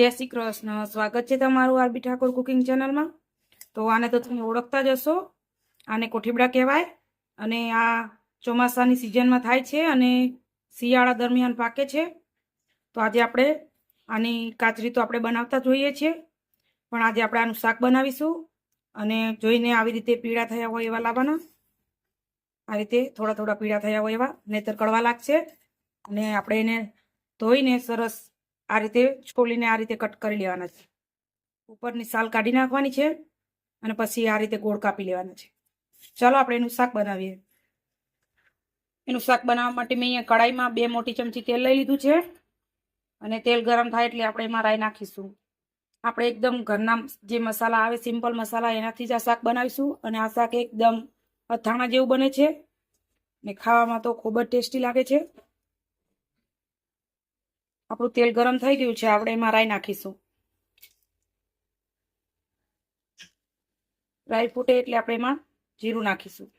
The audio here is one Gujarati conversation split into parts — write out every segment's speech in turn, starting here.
જય શ્રી કૃષ્ણ. સ્વાગત છે તમારું આરબી ઠાકોર કુકિંગ ચેનલમાં. તો આને તો તમે ઓળખતા જ હશો. આને કોઠીબડા કહેવાય. અને આ ચોમાસાની સિઝનમાં થાય છે અને શિયાળા દરમિયાન પાકે છે. તો આજે આપણે આની કાચરી તો આપણે બનાવતા જોઈએ છીએ. પણ આજે આપણે આનું શાક બનાવીશું. અને જોઈને આવી રીતે પીળા થયા હોય એવા લાવવાના. આ રીતે થોડા થોડા પીળા થયા હોય એવા. નહીતર કડવા લાગશે. અને આપણે એને ધોઈને સરસ આ રીતે છોલીને આ રીતે કટ કરી લેવાના છે. ઉપરની સાલ કાઢી નાખવાની છે અને પછી આ રીતે ગોળ કાપી લેવાના છે. ચાલો આપણે એનું શાક બનાવીએ. એનું શાક બનાવવા માટે મેં અહીંયા કડાઈમાં બે મોટી ચમચી તેલ લઈ લીધું છે અને તેલ ગરમ થાય એટલે આપણે એમાં રાઈ નાખીશું. આપણે એકદમ ઘરના જે મસાલા આવે, સિમ્પલ મસાલા, એનાથી જ આ શાક બનાવીશું અને આ શાક એકદમ અથાણા જેવું બને છે ને ખાવામાં તો ખૂબ જ ટેસ્ટી લાગે છે. આપણું તેલ ગરમ થઈ ગયું છે, આપણે એમાં રાઈ નાખીશું. રાઈ ફૂટે એટલે આપણે એમાં જીરું નાખીશું.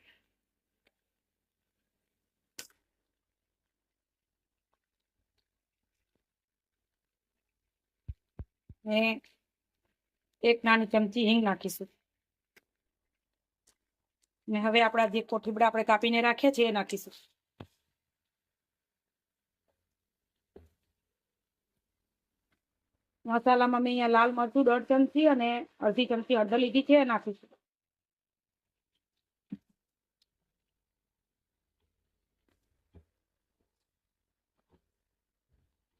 ને એક નાની ચમચી હિંગ નાખીશું. ને હવે આપણા જે કોઠીબડા આપણે કાપીને રાખ્યા છે એ નાખીશું. મસાલામાં મેં અહીંયા લાલ મરચું, દોઢ ચમચી અને અડધી ચમચી હળદર લીધી છે નાખીશું.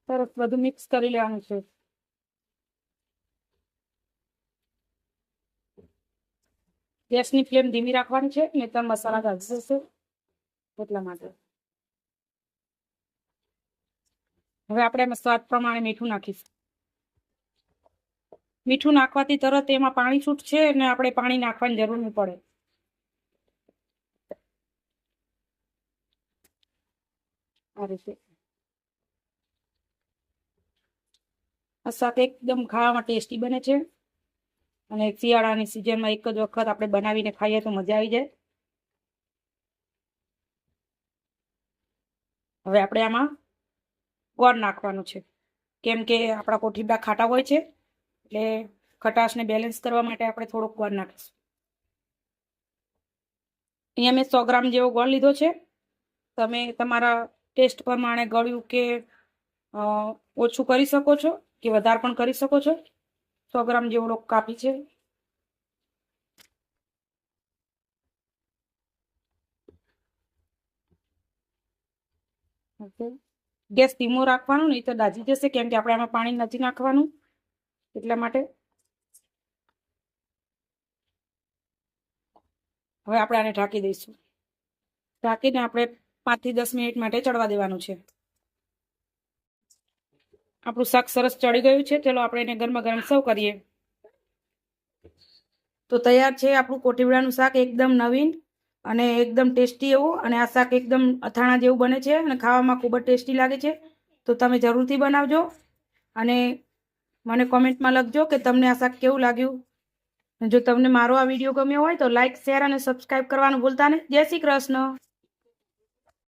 સરસ બધું મિક્સ કરી લેવાનું છે. ગેસની ફ્લેમ ધીમી રાખવાની છે નહીં તો મસાલા ગાજી જશે એટલા માટે. હવે આપણે એમાં સ્વાદ પ્રમાણે મીઠું નાખીશું. મીઠું નાખવાથી તરત એમાં પાણી છૂટશે અને આપણે પાણી નાખવાની જરૂર નહીં પડે. આ રીતે. આ શાક એકદમ ખાવામાં ટેસ્ટી બને છે. અને શિયાળાની સિઝનમાં એક જ વખત આપણે બનાવીને ખાઈએ તો મજા આવી જાય. હવે આપણે આમાં ગોળ નાખવાનું છે. કેમ કે આપણા કોઠીબા ખાટા હોય છે. એટલે ખટાશને બેલેન્સ કરવા માટે આપણે થોડોક ગોળ નાખીશું. અહીંયા મેં સો ગ્રામ જેવો ગોળ લીધો છે. તમે તમારા ટેસ્ટ પ્રમાણે ગળ્યું કે ઓછું કરી શકો છો કે વધારે પણ કરી શકો છો? સો ગ્રામ જેવડો કાપી છે. ગેસ ધીમો રાખવાનું, નહીં તો દાજી જશે કેમ કે આપણે આમાં પાણી નથી નાખવાનું. એટલા માટે. હવે આપણે આને ઢાંકી દઈશું. ઢાંકીને આપણે પાંચથી દસ મિનિટ માટે ચડવા દેવાનું છે. આપણું શાક સરસ ચડી ગયું છે. ચલો આપણે એને ગરમા ગરમ સર્વ કરીએ. તો તૈયાર છે આપણું કોટીવડાનું શાક એકદમ નવીન અને એકદમ ટેસ્ટી એવું અને આ શાક એકદમ અથાણા જેવું બને છે અને ખાવામાં ખૂબ જ ટેસ્ટી લાગે છે. તો તમે જરૂરથી બનાવજો. અને મને કોમેન્ટમાં લખજો કે તમને આ શાક કેવું લાગ્યું. જો તમને મારો આ વીડિયો ગમ્યો હોય તો લાઇક શેર અને સબસ્ક્રાઈબ કરવાનું ભૂલતા નહીં. જય શ્રી કૃષ્ણ.